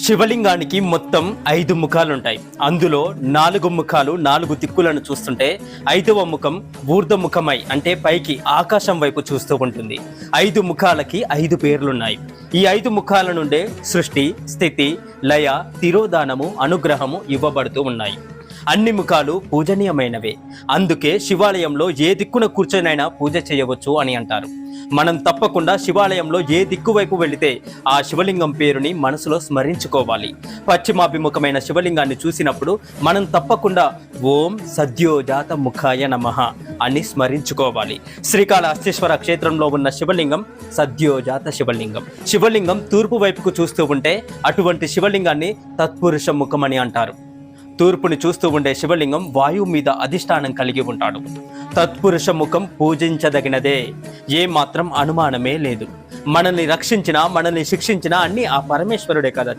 శివలింగానికి మొత్తం ఐదు ముఖాలుంటాయి. అందులో నాలుగు ముఖాలు నాలుగు దిక్కులను చూస్తుంటే ఐదవ ముఖం ఊర్ధముఖమై అంటే పైకి ఆకాశం వైపు చూస్తూ ఉంటుంది. ఐదు ముఖాలకి ఐదు పేర్లున్నాయి. ఈ ఐదు ముఖాల నుండే సృష్టి స్థితి లయ తిరోధానము అనుగ్రహము ఇవ్వబడుతూ ఉన్నాయి. అన్ని ముఖాలు పూజనీయమైనవే. అందుకే శివాలయంలో ఏ దిక్కున కూర్చొనైనా పూజ చేయవచ్చు అని అంటారు. మనం తప్పకుండా శివాలయంలో ఏ దిక్కు వైపు వెళితే ఆ శివలింగం పేరుని మనసులో స్మరించుకోవాలి. పశ్చిమాభిముఖమైన శివలింగాన్ని చూసినప్పుడు మనం తప్పకుండా ఓం సద్యోజాత ముఖాయ నమః అని స్మరించుకోవాలి. శ్రీకాళహస్తీశ్వర క్షేత్రంలో ఉన్న శివలింగం సద్యోజాత శివలింగం. శివలింగం తూర్పు వైపుకు చూస్తూ ఉంటే అటువంటి శివలింగాన్ని తత్పురుష అని అంటారు. తూర్పుని చూస్తూ ఉండే శివలింగం వాయువు మీద అధిష్టానం కలిగి ఉంటాడు. తత్పురుష ముఖం పూజించదగినదే. ఏ మాత్రం అనుమానమే లేదు. మనల్ని రక్షించినా మనల్ని శిక్షించినా అన్ని ఆ పరమేశ్వరుడే కదా